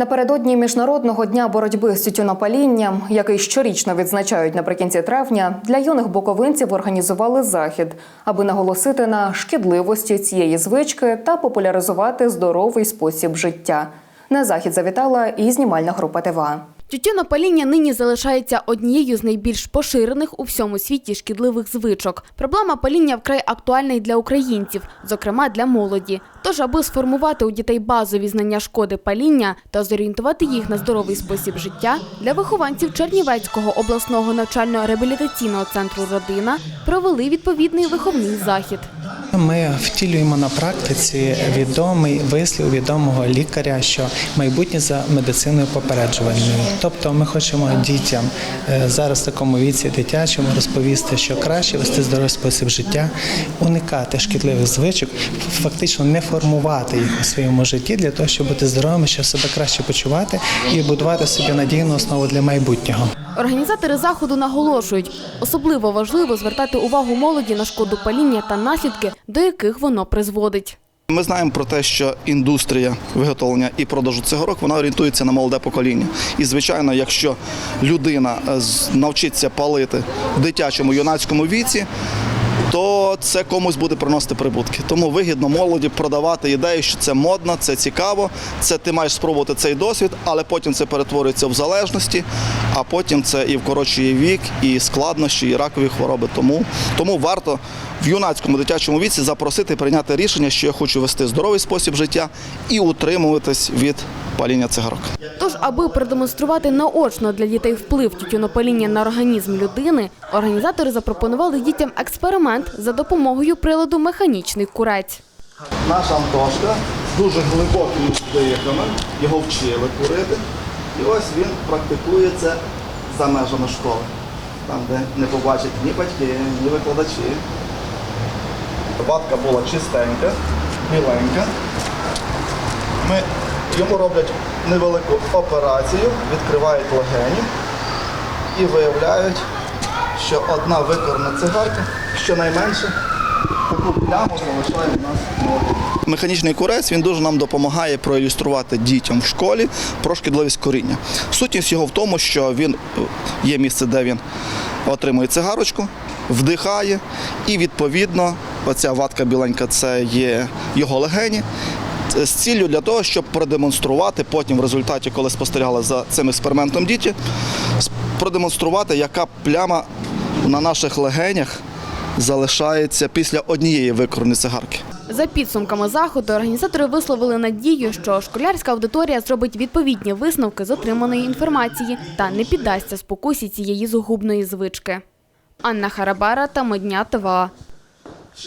Напередодні міжнародного дня боротьби з тютюнопалінням, який щорічно відзначають наприкінці травня, для юних боковинців організували захід, аби наголосити на шкідливості цієї звички та популяризувати здоровий спосіб життя. На захід завітала і знімальна група ТВА. Тютюнопаління нині залишається однією з найбільш поширених у всьому світі шкідливих звичок. Проблема паління вкрай актуальна й для українців, зокрема для молоді. Тож, аби сформувати у дітей базові знання шкоди паління та зорієнтувати їх на здоровий спосіб життя, для вихованців Чернівецького обласного навчально-реабілітаційного центру Родина провели відповідний виховний захід. Ми втілюємо на практиці відомий вислів відомого лікаря, що майбутнє за медициною попереджувальною. Тобто, ми хочемо дітям е, зараз в такому віці дитячому розповісти, що краще вести здоровий спосіб життя, уникати шкідливих звичок, фактично не формувати їх у своєму житті для того, щоб бути здоровими, щоб себе краще почувати і будувати собі надійну основу для майбутнього. Організатори заходу наголошують, особливо важливо звертати увагу молоді на шкоду паління та наслідки, до яких воно призводить. Ми знаємо про те, що індустрія виготовлення і продажу цигарок вона орієнтується на молоде покоління. І звичайно, якщо людина е, навчиться палити в дитячому юнацькому віці, то це комусь буде приносити прибутки. Тому вигідно молоді продавати ідею, що це модно, це цікаво, це ти маєш спробувати цей досвід, але потім це перетворюється в залежності, а потім це і вкорочує вік, і складнощі, і ракові хвороби. Тому, тому варто в юнацькому дитячому віці запросити прийняти рішення, що я хочу вести здоровий спосіб життя і утримуватись від паління цигарок. Тож, аби продемонструвати наочно для дітей вплив тютюнопаління на організм людини, організатори запропонували дітям експеримент за допомогою приладу механічний курець. Наша Антошка дуже глибокими дихами, його вчили курити. І ось він практикує це за межами школи, там, де не побачать ні батьки, ні викладачі. Ватка була чистенька, біленька. Ми, йому роблять невелику операцію, відкривають легені і виявляють, що одна викорена цигарка щонайменше таку пляму залишає в нас на одязі. Механічний курець він дуже нам допомагає проілюструвати дітям в школі про шкідливість коріння. Сутність його в тому, що він е, є місце, де він отримує цигарочку, вдихає, і відповідно оця ватка біленька це є його легені. З ціллю для того, щоб продемонструвати потім в результаті, коли спостерігали за цим експериментом діти, продемонструвати, яка пляма на наших легенях залишається після однієї викореної цигарки. За підсумками заходу організатори висловили надію, що школярська аудиторія зробить відповідні висновки з отриманої інформації та не піддасться спокусі цієї згубної звички. Анна Харабара та Медня ТВА.